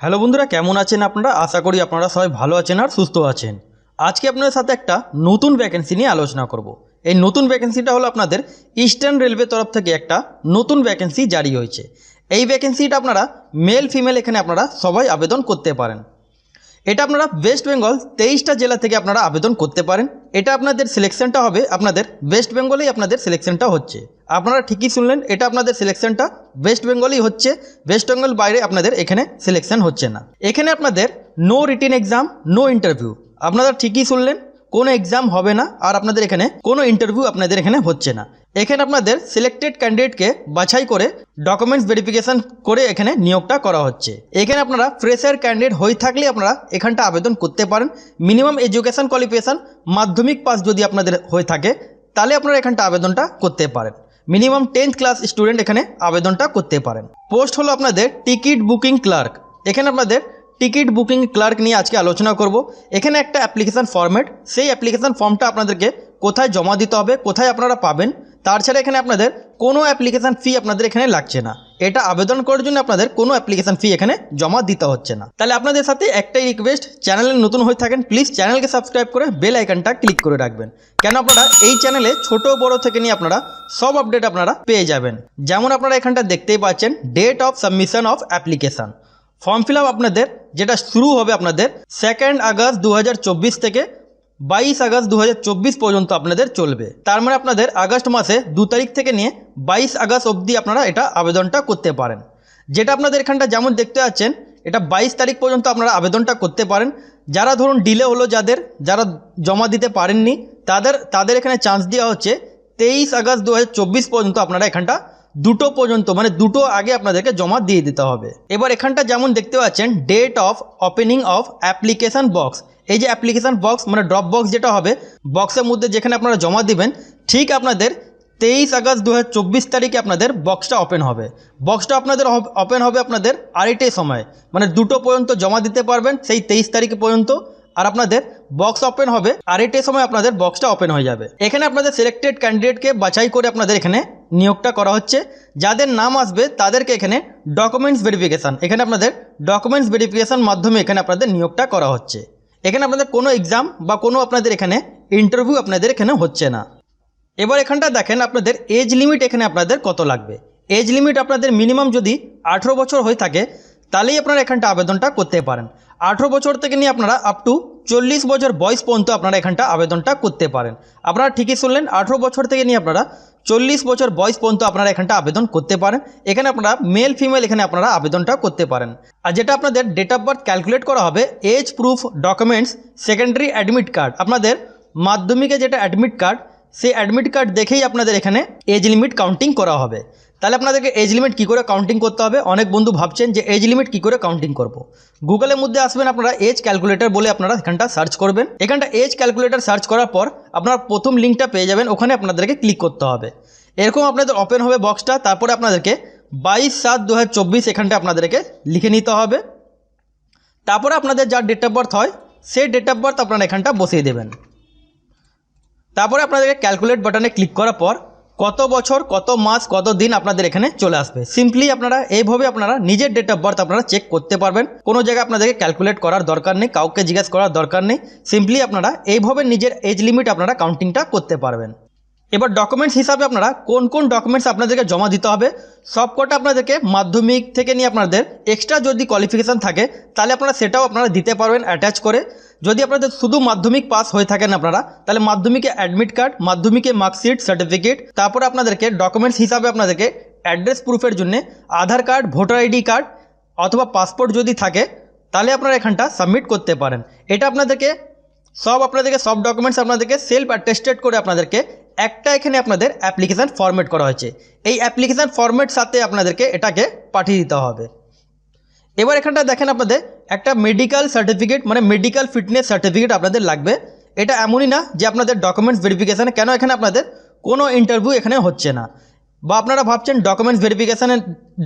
Hello বন্ধুরা, কেমন আছেন আপনারা? আশা করি আপনারা সবাই ভালো আছেন আর সুস্থ আছেন। আজকে আপনাদের সাথে একটা নতুন ভ্যাকেন্সি নিয়ে আলোচনা করব। এই নতুন ভ্যাকেন্সিটা হলো আপনাদের ইস্টার্ন রেলওয়ে তরফ থেকে একটা নতুন ভ্যাকেন্সি জারি হয়েছে। এই ভ্যাকেন্সিটা আপনারা মেল ফিমেল এখানে আপনারা সবাই আবেদন করতে পারেন। এটা আপনারা ওয়েস্ট বেঙ্গল তেইশটা জেলা থেকে আপনারা আবেদন করতে পারেন। এটা আপনাদের সিলেকশনটা হবে আপনাদের ওয়েস্ট বেঙ্গলেই আপনাদের সিলেকশনটা হচ্ছে। আপনারা ঠিকই শুনলেন, এটা আপনাদের সিলেকশনটা ওয়েস্ট বেঙ্গলেই হচ্ছে। ওয়েস্ট বেঙ্গল বাইরে আপনাদের এখানে সিলেকশন হচ্ছে না। এখানে আপনাদের no written exam no interview আপনারা ঠিকই শুনলেন কোনো এক্সাম হবে না আর আপনাদের এখানে কোনো ইন্টারভিউ আপনাদের এখানে হচ্ছে না। এখানে আপনাদের সিলেক্টেড ক্যান্ডিডেটকে বাছাই করে ডকুমেন্টস ভেরিফিকেশন করে এখানে নিয়োগটা করা হচ্ছে। এখানে আপনারা ফ্রেশার ক্যান্ডিডেট হয়ে থাকলে আপনারা এখানটা আবেদন করতে পারেন। মিনিমাম এডুকেশন কোয়ালিফিকেশান মাধ্যমিক পাস যদি আপনাদের হয়ে থাকে, তাহলে আপনারা এখানটা আবেদনটা করতে পারেন। মিনিমাম টেন্থ ক্লাস স্টুডেন্ট এখানে আবেদনটা করতে পারেন। পোস্ট হলো আপনাদের টিকিট বুকিং ক্লার্ক এখানে আপনাদের টিকিট বুকিং ক্লার্ক নিয়ে আজকে আলোচনা করব। এখানে একটা অ্যাপ্লিকেশান ফর্ম্যাট সেই অ্যাপ্লিকেশান ফর্মটা আপনাদেরকে কোথায় জমা দিতে হবে, কোথায় আপনারা পাবেন তাছাড়া এখানে আপনাদের কোনো অ্যাপ্লিকেশান ফি আপনাদের এখানে লাগছে না। এটা আবেদন করার জন্য আপনাদের কোনো অ্যাপ্লিকেশান ফি এখানে জমা দিতে হচ্ছে না। তাহলে আপনাদের সাথে একটাই রিকোয়েস্ট চ্যানেলে নতুন হয়ে থাকেন প্লিজ চ্যানেলকে সাবস্ক্রাইব করে বেল আইকনটা ক্লিক করে রাখবেন। কেন আপনারা এই চ্যানেলে ছোট বড় থেকে নিয়ে আপনারা সব আপডেট আপনারা পেয়ে যাবেন। যেমন আপনারা এখানটা দেখতেই পাচ্ছেন date of submission of application form fill up আপনাদের, যেটা শুরু হবে আপনাদের সেকেন্ড আগস্ট দু হাজার চব্বিশ থেকে বাইশ আগস্ট দু হাজার চব্বিশ পর্যন্ত আপনাদের চলবে। তার মানে আপনাদের আগস্ট মাসে দু তারিখ থেকে নিয়ে বাইশ আগস্ট অবধি আপনারা এটা আবেদনটা করতে পারেন। যেটা আপনাদের এখানটা যেমন দেখতে পাচ্ছেন, এটা বাইশ তারিখ পর্যন্ত আপনারা আবেদনটা করতে পারেন। যারা ধরুন ডিলে হলো যাদের, যারা জমা দিতে পারেননি, তাদের তাদের এখানে চান্স দেওয়া হচ্ছে তেইশ আগস্ট দু হাজার চব্বিশ পর্যন্ত আপনারা এখানটা দুটো পর্যন্ত মানে দুটো আগে আপনাদেরকে জমা দিয়ে দিতে হবে। এবার এখানটা যেমন দেখতে পাচ্ছেন date of opening of application box এই যে অ্যাপ্লিকেশান বক্স মানে ড্রপ বক্স যেটা হবে বক্সের মধ্যে যেখানে আপনারা জমা দিবেন, ঠিক আপনাদের তেইশ আগস্ট দু হাজার চব্বিশ তারিখে আপনাদের বক্সটা ওপেন হবে। বক্সটা আপনাদের ওপেন হবে আপনাদের আড়াইটে সময়। মানে দুটো পর্যন্ত জমা দিতে পারবেন, সেই তেইশ তারিখ পর্যন্ত। আর আপনাদের বক্স ওপেন হবে। আড়াইটে সময় আপনাদের বক্সটা ওপেন হয়ে যাবে। এখানে আপনাদের সিলেক্টেড ক্যান্ডিডেটকে বাছাই করে আপনাদের এখানে নিয়োগটা করা হচ্ছে। যাদের নাম আসবে, তাদেরকে এখানে ডকুমেন্টস ভেরিফিকেশান এখানে আপনাদের ডকুমেন্টস ভেরিফিকেশান মাধ্যমে এখানে আপনাদের নিয়োগটা করা হচ্ছে। এখানে আপনাদের কোনো এক্সাম বা কোনো আপনাদের এখানে ইন্টারভিউ আপনাদের এখানে হচ্ছে না। এবার এখানটা দেখেন, আপনাদের এজ লিমিট এখানে আপনাদের কত লাগবে? এজ লিমিট আপনাদের মিনিমাম যদি আঠেরো বছর হয়ে থাকে, তাহলেই আপনারা এখানটা আবেদনটা করতে পারেন। আঠেরো বছর থেকে নিয়ে আপনারা আপ টু চল্লিশ বছর বয়স পর্যন্ত আপনারা এখানটা আবেদনটা করতে পারেন। আপনারা ঠিকই শুনলেন, আঠেরো বছর থেকে নিয়ে আপনারা চল্লিশ বছর বয়স পর্যন্ত আপনারা এখানটা আবেদন করতে পারেন। এখানে আপনারা মেল ফিমেল এখানে আপনারা আবেদনটা করতে পারেন। আর যেটা আপনাদের ডেট অফ বার্থ ক্যালকুলেট করা হবে age proof documents secondary admit card আপনাদের মাধ্যমিকে যেটা অ্যাডমিট কার্ড সেই অ্যাডমিট কার্ড দেখেই আপনাদের এখানে এজ লিমিট কাউন্টিং করা হবে। তাহলে আপনাদেরকে এজ লিমিট কী করে কাউন্টিং করতে হবে? অনেক বন্ধু ভাবছেন যে এজ লিমিট কী করে কাউন্টিং করব। গুগলের মধ্যে আসবেন আপনারা এজ ক্যালকুলেটর বলে আপনারা এখানটা সার্চ করবেন। এখানটা এজ ক্যালকুলেটর সার্চ করার পর আপনারা প্রথম লিঙ্কটা পেয়ে যাবেন, ওখানে আপনাদেরকে ক্লিক করতে হবে। এরকম আপনাদের ওপেন হবে বক্সটা তারপরে আপনাদেরকে বাইশ সাত দু এখানটা আপনাদেরকে লিখে নিতে হবে। তারপরে আপনাদের যার ডেট অফ বার্থ হয় সেই ডেট অফ বার্থ আপনারা এখানটা বসিয়ে দেবেন। তারপরে আপনাদেরকে ক্যালকুলেট বাটনে ক্লিক করার পর কত বছর, কত মাস, কত দিন আপনাদের এখানে চলে আসবে। সিম্পলি আপনারা এইভাবে আপনারা নিজের ডেট অফ বার্থ আপনারা চেক করতে পারবেন। কোনো জায়গায় আপনাদেরকে ক্যালকুলেট করার দরকার নেই, কাউকে জিজ্ঞাসা করার দরকার নেই। সিম্পলি আপনারা এইভাবে নিজের এজ লিমিট আপনারা কাউন্টিংটা করতে পারবেন। এবার ডকুমেন্টস হিসাবে আপনারা কোন কোন ডকুমেন্টস আপনাদেরকে জমা দিতে হবে, সবকটা আপনাদেরকে মাধ্যমিক থেকে নিয়ে আপনাদের এক্সট্রা যদি কোয়ালিফিকেশান থাকে, তাহলে আপনারা সেটাও আপনারা দিতে পারবেন অ্যাটাচ করে। যদি আপনাদের শুধু মাধ্যমিক পাস হয়ে থাকেন আপনারা, তাহলে মাধ্যমিকে অ্যাডমিট কার্ড মাধ্যমিকে মার্কশিট সার্টিফিকেট তারপরে আপনাদেরকে ডকুমেন্টস হিসাবে আপনাদেরকে অ্যাড্রেস প্রুফের জন্য Aadhaar card voter ID card অথবা পাসপোর্ট যদি থাকে, তাহলে আপনারা এখানটা সাবমিট করতে পারেন। এটা আপনাদেরকে সব আপনাদেরকে সব ডকুমেন্টস আপনাদেরকে সেলফ অ্যাটেস্টেড করে আপনাদেরকে একটা এখানে আপনাদের অ্যাপ্লিকেশান ফরম্যাট করা হয়েছে। এই অ্যাপ্লিকেশান ফরম্যাট সাথে আপনাদেরকে এটাকে পাঠিয়ে দিতে হবে। এবার এখানটা দেখেন আপনাদের, একটা মেডিকেল সার্টিফিকেট মানে মেডিকেল ফিটনেস সার্টিফিকেট আপনাদের লাগবে। এটা এমনই না যে আপনাদের ডকুমেন্টস ভেরিফিকেশানে কেন এখানে আপনাদের কোনো ইন্টারভিউ এখানে হচ্ছে না। বা আপনারা ভাবছেন ডকুমেন্টস ভেরিফিকেশানে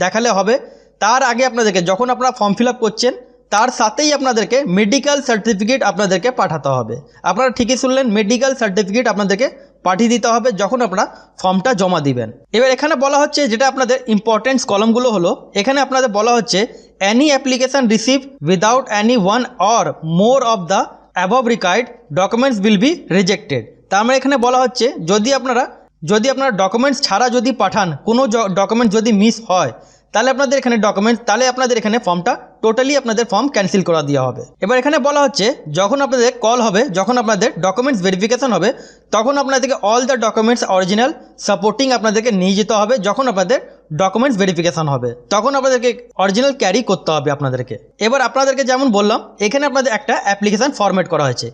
দেখালে হবে। তার আগে আপনাদেরকে যখন আপনারা ফর্ম ফিল করছেন তার সাথেই আপনাদেরকে মেডিকেল সার্টিফিকেট আপনাদেরকে পাঠাতে হবে। আপনারা ঠিকই শুনলেন মেডিকেল সার্টিফিকেট আপনাদেরকে পাঠিয়ে দিতে হবে যখন আপনারা ফর্মটা জমা দিবেন। এবার এখানে বলা হচ্ছে যেটা আপনাদের ইম্পর্টেন্স কলমগুলো হলো, এখানে আপনাদের বলা হচ্ছে any application receive without any one or more of the above required documents will be rejected তার মানে এখানে বলা হচ্ছে, যদি আপনারা যদি আপনারা ডকুমেন্টস ছাড়া যদি পাঠান, কোনো ডকুমেন্ট যদি মিস হয় তাহলে আপনাদের এখানে ডকুমেন্টস তাহলে আপনাদের এখানে ফর্মটা টোটালি আপনাদের ফর্ম ক্যান্সেল করা দেওয়া হবে। এবার এখানে বলা হচ্ছে, যখন আপনাদের কল হবে, যখন আপনাদের ডকুমেন্টস ভেরিফিকেশন হবে, তখন আপনাদেরকে all the documents original supporting আপনাদেরকে নিয়ে যেতে হবে যখন আপনাদের ডকুমেন্টস ভেরিফিকেশন হবে। তখন আপনাদেরকে অরিজিনাল ক্যারি করতে হবে আপনাদেরকে। এবার আপনাদেরকে যেমন বললাম, এখানে আপনাদের একটা অ্যাপ্লিকেশান ফরম্যাট করা হয়েছে।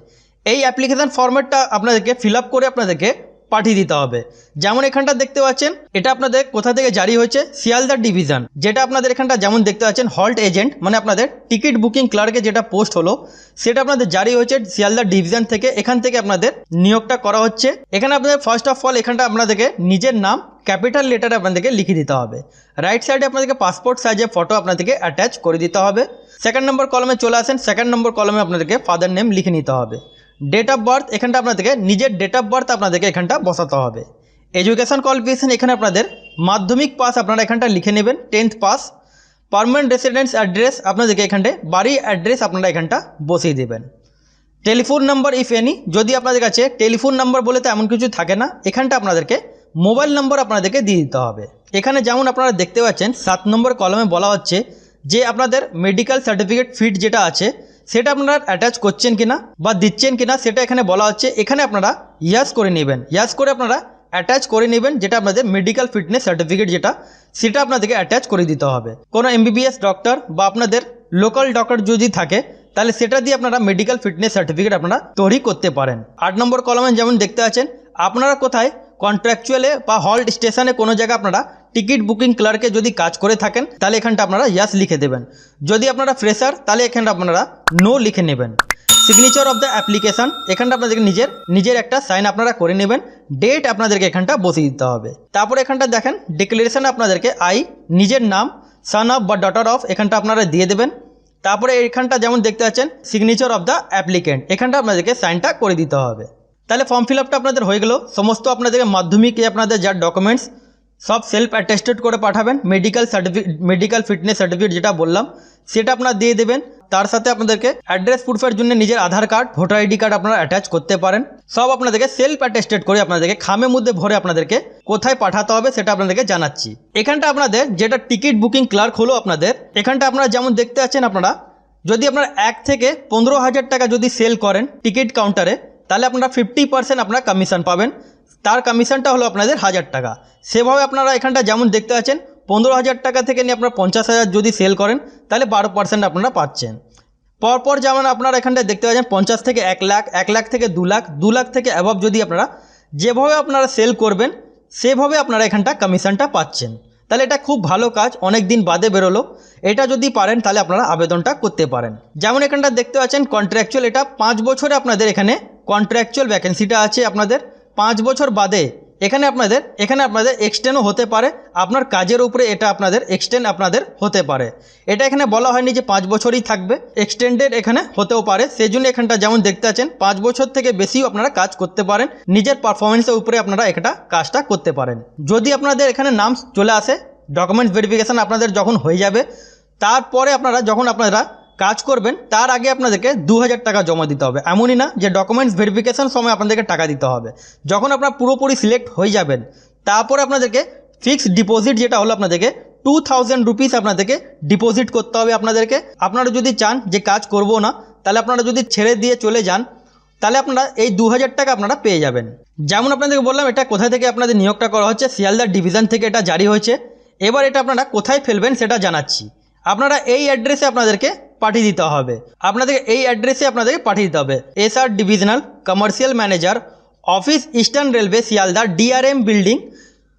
এই অ্যাপ্লিকেশান ফরম্যাটটা আপনাদেরকে ফিল আপ করে আপনাদেরকে পাঠিয়ে দিতে হবে। যেমন এখানটা দেখতে পাচ্ছেন, এটা আপনাদের কোথা থেকে জারি হয়েছে? শিয়ালদা ডিভিশন। যেটা আপনাদের এখানটা যেমন দেখতে পাচ্ছেন হল্ট এজেন্ট মানে আপনাদের টিকিট বুকিং ক্লার্কে যেটা পোস্ট হলো, সেটা আপনাদের জারি হয়েছে শিয়ালদা ডিভিশন থেকে। এখান থেকে আপনাদের নিয়োগটা করা হচ্ছে। এখানে আপনাদের ফার্স্ট অফ অল এখানটা আপনাদেরকে নিজের নাম ক্যাপিটাল লেটারে আপনাদেরকে লিখে দিতে হবে। রাইট সাইডে আপনাদেরকে পাসপোর্ট সাইজের ফটো আপনাদেরকে অ্যাটাচ করে দিতে হবে। সেকেন্ড নম্বর কলমে চলে আসেন। সেকেন্ড নম্বর কলমে আপনাদেরকে ফাদার নেম লিখে নিতে হবে। ডেট অফ বার্থ এখানটা আপনাদেরকে, নিজের ডেট অফ বার্থ আপনাদেরকে এখানটা বসাতে হবে। এডুকেশন কোয়ালিফিকেশন এখানে আপনাদের মাধ্যমিক পাস আপনারা এখানটা লিখে নেবেন tenth pass permanent residence address আপনাদেরকে এখানটায় বাড়ির অ্যাড্রেস আপনারা এখানটা বসিয়ে দেবেন। টেলিফোন নাম্বার ইফ এনি যদি আপনাদের কাছে টেলিফোন নাম্বার বলে তো এমন কিছু থাকে না, এখানটা আপনাদেরকে মোবাইল নম্বর আপনাদেরকে দিয়ে দিতে হবে। এখানে যেমন আপনারা দেখতে পাচ্ছেন, সাত নম্বর কলমে বলা হচ্ছে যে আপনাদের মেডিকেল সার্টিফিকেট ফিট যেটা আছে সেটা আপনারা অ্যাটাচ করছেন কিনা বা দিচ্ছেন কিনা সেটা এখানে বলা হচ্ছে। এখানে আপনারা ইয়াস করে নেবেন। ইয়াস করে আপনারা অ্যাটাচ করে নেবেন, যেটা আপনাদের মেডিকেল ফিটনেস সার্টিফিকেট যেটা, সেটা আপনাদেরকে অ্যাটাচ করে দিতে হবে। কোনো এমবিবিএস ডক্টর বা আপনাদের লোকাল ডক্টর যদি থাকে, তাহলে সেটা দিয়ে আপনারা মেডিকেল ফিটনেস সার্টিফিকেট আপনারা তৈরি করতে পারেন। আট নম্বর কলমে যেমন দেখতে আছেন, আপনারা কোথায় কন্ট্রাকচুয়ালে বা হল্ট স্টেশনে কোনো জায়গায় আপনারা টিকিট বুকিং ক্লার্কে যদি কাজ করে থাকেন, তাহলে এখানটা আপনারা ইয়াস লিখে দেবেন। যদি আপনারা ফ্রেশার তাহলে এখানটা আপনারা নো লিখে নেবেন। সিগনেচার অফ দ্য অ্যাপ্লিকেশান এখানটা আপনাদেরকে নিজের নিজের একটা সাইন আপনারা করে নেবেন। ডেট আপনাদেরকে এখানটা বসিয়ে দিতে হবে। তারপর এখানটা দেখেন ডিক্লারেশন আপনাদেরকে আই নিজের নাম সান অফ বা ডটার অফ এখানটা আপনারা দিয়ে দেবেন। তারপরে এখানটা যেমন দেখতে পাচ্ছেন সিগনেচার অফ দ্য অ্যাপ্লিকেন্ট এখানটা আপনাদেরকে সাইনটা করে দিতে হবে। তাহলে ফর্ম ফিল আপটা আপনাদের হয়ে গেল। সমস্ত আপনাদেরকে মাধ্যমিকে আপনাদের যা ডকুমেন্টস সব সেলফ অ্যাটেস্টেড করে পাঠাবেন। Medical certificate medical fitness certificate যেটা বললাম, সেটা আপনারা দিয়ে দেবেন। তার সাথে আপনাদেরকে অ্যাড্রেস প্রুফের জন্য নিজের Aadhaar card voter ID card আপনারা অ্যাটাচ করতে পারেন। সব আপনাদেরকে সেলফ অ্যাটেস্টেড করে আপনাদেরকে খামের মধ্যে ভরে আপনাদেরকে কোথায় পাঠাতে হবে সেটা আপনাদেরকে জানাচ্ছি। এখানটা আপনাদের যেটা টিকিট বুকিং ক্লার্ক হলো আপনাদের, এখানটা আপনারা যেমন দেখতে পাচ্ছেন আপনারা, যদি আপনারা এক থেকে পনেরো হাজার টাকা যদি সেল করেন টিকিট কাউন্টারে তাহলে আপনারা ফিফটি পার্সেন্ট আপনারা কমিশন পাবেন। তার কমিশনটা হলো আপনাদের হাজার টাকা। সেভাবে আপনারা এখানটা যেমন দেখতে পাচ্ছেন, পনেরো হাজার টাকা থেকে নিয়ে আপনারা পঞ্চাশ হাজার যদি সেল করেন, তাহলে বারো পার্সেন্ট আপনারা পাচ্ছেন। পরপর যেমন আপনারা এখানটায় দেখতে পাচ্ছেন, পঞ্চাশ থেকে এক লাখ এক লাখ থেকে দু লাখ দু লাখ থেকে অ্যাবভ যদি আপনারা যেভাবে আপনারা সেল করবেন, সেভাবে আপনারা এখানটা কমিশনটা পাচ্ছেন। তাহলে এটা খুব ভালো কাজ অনেক দিন বাদে বেরোলো। এটা যদি পারেন, তাহলে আপনারা আবেদনটা করতে পারেন। যেমন এখানটা দেখতে পাচ্ছেন কন্ট্রাকচুয়াল এটা পাঁচ বছরে আপনাদের এখানে কন্ট্রাকচুয়াল ভ্যাকেন্সিটা আছে আপনাদের। পাঁচ বছর বাদে এখানে আপনাদের এখানে আপনাদের এক্সটেন্ডও হতে পারে। আপনার কাজের উপরে এটা আপনাদের এক্সটেন্ড আপনাদের হতে পারে। এটা এখানে বলা হয়নি যে পাঁচ বছরই থাকবে। এক্সটেন্ডেড এখানে হতেও পারে। সেই জন্য এখানটা যেমন দেখতে আছেন, পাঁচ বছর থেকে বেশিও আপনারা কাজ করতে পারেন। নিজের পারফরমেন্সের উপরে আপনারা একটা কাজটা করতে পারেন। যদি আপনাদের এখানে নাম চলে আসে ডকুমেন্টস ভেরিফিকেশান আপনাদের যখন হয়ে যাবে, তারপরে আপনারা, যখন আপনারা কাজ করবেন, তার আগে আপনাদেরকে দু হাজার টাকা জমা দিতে হবে। এমনই না যে ডকুমেন্টস ভেরিফিকেশান সময় আপনাদেরকে টাকা দিতে হবে। যখন আপনার পুরোপুরি সিলেক্ট হয়ে যাবেন, তারপরে আপনাদেরকে ফিক্সড ডিপোজিট যেটা হলো আপনাদেরকে টু থাউজেন্ড রুপিস আপনাদেরকে ডিপোজিট করতে হবে আপনাদেরকে। আপনারা যদি চান যে কাজ করব না, তাহলে আপনারা যদি ছেড়ে দিয়ে চলে যান, তাহলে আপনারা এই দু হাজার টাকা আপনারা পেয়ে যাবেন। যেমন আপনাদেরকে বললাম, এটা কোথা থেকে আপনাদের নিয়োগটা করা হচ্ছে? শিয়ালদা ডিভিশন থেকে এটা জারি হয়েছে। এবার এটা আপনারা কোথায় ফেলবেন সেটা জানাচ্ছি। আপনারা এই অ্যাড্রেসে আপনাদেরকে পাঠিয়ে দিতে হবে। আপনাদেরকে এই অ্যাড্রেসে আপনাদেরকে পাঠিয়ে দিতে হবে। S R divisional commercial manager office eastern railway Sealdah DRM building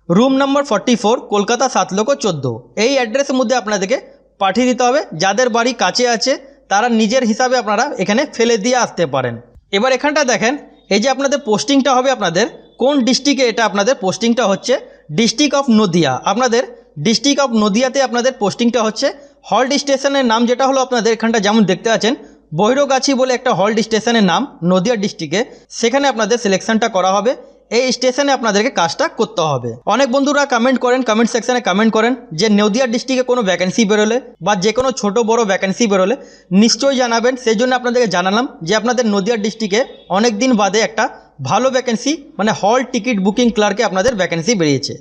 room number forty four Kolkata সাত লক্ষ চোদ্দ। এই অ্যাড্রেসের মধ্যে আপনাদেরকে পাঠিয়ে দিতে হবে। যাদের বাড়ি কাছে আছে, তারা নিজের হিসাবে আপনারা এখানে ফেলে দিয়ে আসতে পারেন। এবার এখানটা দেখেন, এই যে আপনাদের পোস্টিংটা হবে আপনাদের, কোন ডিস্ট্রিক্টে এটা আপনাদের পোস্টিংটা হচ্ছে? ডিস্ট্রিক্ট অফ নদিয়া আপনাদের ডিস্ট্রিক্ট অফ নদিয়াতে আপনাদের পোস্টিংটা হচ্ছে হল্ট স্টেশনের নাম যেটা হলো আপনাদের এখানটা যেমন দেখতে আছেন বৈরগাছি বলে একটা হল্ট স্টেশনের নাম নদিয়া ডিস্ট্রিক্টে। সেখানে আপনাদের সিলেকশনটা করা হবে। এই স্টেশনে আপনাদেরকে কাজটা করতে হবে। অনেক বন্ধুরা কমেন্ট করেন কমেন্ট সেকশনে কমেন্ট করেন যে নদিয়া ডিস্ট্রিক্টে কোনো ভ্যাকেন্সি বেরোলে বা যে কোনো ছোট বড় ভ্যাকেন্সি বেরোলে নিশ্চয়ই জানাবেন। সেই জন্য আপনাদেরকে জানালাম যে আপনাদের নদিয়া ডিস্ট্রিক্টে অনেক দিন বাদে একটা ভালো ভ্যাকেন্সি মানে হল টিকিট বুকিং ক্লার্কে আপনাদের ভ্যাকেন্সি বেরিয়েছে।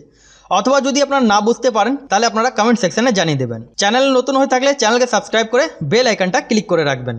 অথবা যদি আপনারা না বুঝতে পারেন, তাহলে আপনারা কমেন্ট সেকশনে জানিয়ে দেবেন। চ্যানেল নতুন হয়ে থাকলে চ্যানেলকে সাবস্ক্রাইব করে বেল আইকনটা ক্লিক করে রাখবেন।